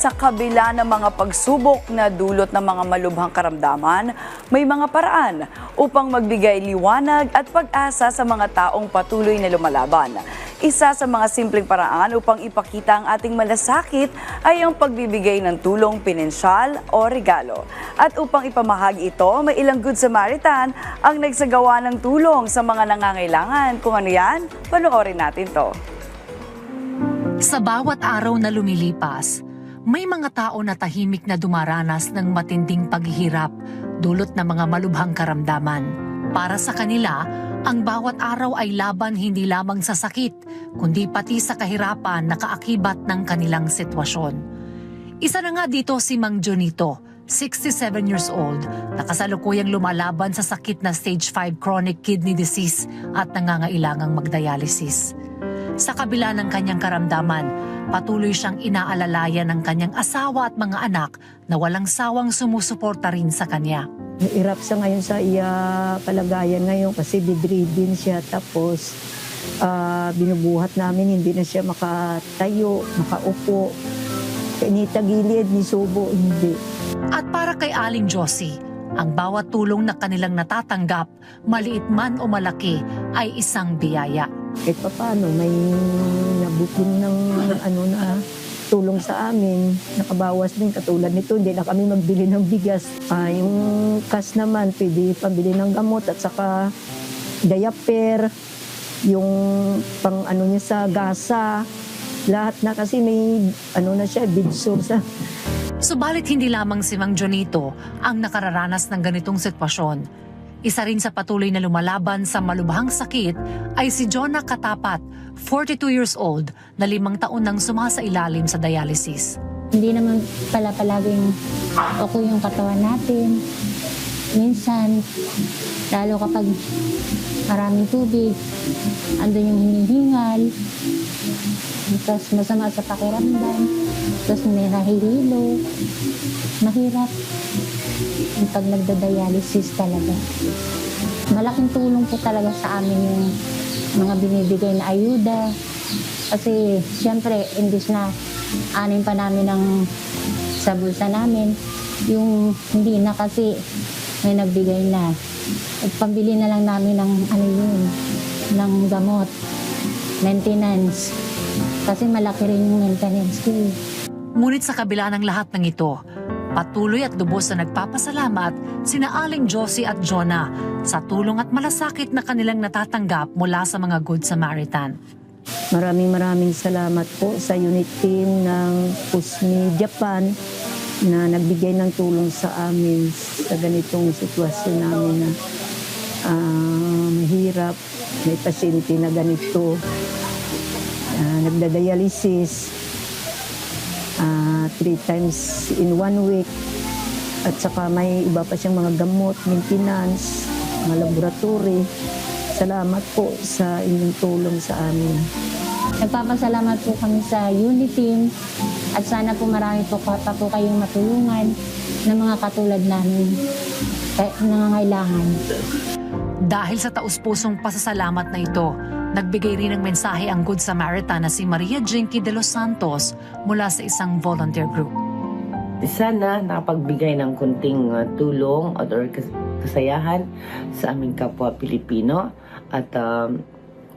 Sa kabila ng mga pagsubok na dulot ng mga malubhang karamdaman, may mga paraan upang magbigay liwanag at pag-asa sa mga taong patuloy na lumalaban. Isa sa mga simpleng paraan upang ipakita ang ating malasakit ay ang pagbibigay ng tulong pinensyal o regalo. At upang ipamahagi ito, may ilang Good Samaritan ang nagsagawa ng tulong sa mga nangangailangan. Kung ano yan, panoorin natin to. Sa bawat araw na lumilipas, may mga tao na tahimik na dumaranas ng matinding paghihirap dulot ng mga malubhang karamdaman. Para sa kanila, ang bawat araw ay laban hindi lamang sa sakit, kundi pati sa kahirapan na kaakibat ng kanilang sitwasyon. Isa na nga dito si Mang Jonito, 67 years old, na kasalukuyang lumalaban sa sakit na stage 5 chronic kidney disease at nangangailangang magdialysis. Sa kabila ng kanyang karamdaman, patuloy siyang inaalalayan ng kanyang asawa at mga anak na walang sawang sumusuporta rin sa kanya. Hirap siya ngayon sa iya kalagayan ngayon kasi bedridden siya. Tapos ah, binubuhat namin, hindi na siya makatayo, makaupo. Initagilid ni Subo, hindi. At para kay Aling Josie, ang bawat tulong na kanilang natatanggap, maliit man o malaki, ay isang biyaya. Kahit pa paano, may nabutin ng ano na tulong sa amin. Nakabawas din katulad nito, hindi na kami magbili ng bigas. Ah, yung cash naman, pwede pambili ng gamot at saka diaper, yung pang ano niya sa gasa. Lahat na kasi may ano na siya, bidsur sa Subalit hindi lamang si Mang Jonito ang nakararanas ng ganitong sitwasyon. Isa rin sa patuloy na lumalaban sa malubhang sakit ay si Jonah Katapat, 42 years old, na limang taon nang sumasa ilalim sa dialysis. Hindi naman pala palaging okay yung katawan natin. Minsan, lalo kapag maraming tubig, andun yung hinihingal, tapos masama sa pakiramdam, tapos may nahihilo, mahirap yung pag nagda-dialysis talaga. Malaking tulong po talaga sa amin yung mga binibigay na ayuda. Kasi siyempre, imbis na anin pa namin ng sa bulsa namin, yung hindi na kasi may nagbigay na. At pambili na lang namin ng ano yun, ng gamot, maintenance. Kasi malaki rin yung maintenance ko. eh. Ngunit sa kabila ng lahat ng ito, patuloy at lubos na nagpapasalamat sina Aling Josie at Jonah sa tulong at malasakit na kanilang natatanggap mula sa mga Good Samaritan. Maraming maraming salamat po sa unit team ng PUSMI Japan na nagbigay ng tulong sa amin sa ganitong sitwasyon namin na ah, mahirap. May pasyente na ganito. Ah, nagda-dialysis ah, three times in one week. At saka may iba pa siyang mga gamot, maintenance, mga laboratory. Salamat po sa inyong tulong sa amin. Nagpapasalamat po kami sa unit team at sana po marami po pa po kayong matulungan ng mga katulad namin kaya nangangailangan. Dahil sa taus-pusong pasasalamat na ito, nagbigay rin ng mensahe ang Good Samaritan na si Maria Jinky de los Santos mula sa isang volunteer group. sana nakapagbigay ng kunting uh, tulong at or kas- kasayahan sa aming kapwa Pilipino at um,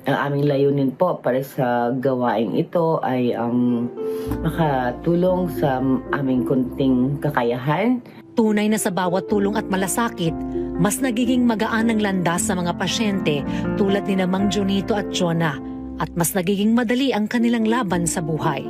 ang aming layunin po para sa gawaing ito ay ang makatulong sa aming kunting kakayahan Tunay na sa bawat tulong at malasakit, mas nagiging magaan ang landas sa mga pasyente tulad ni Mang Jonito at Jonah at mas nagiging madali ang kanilang laban sa buhay.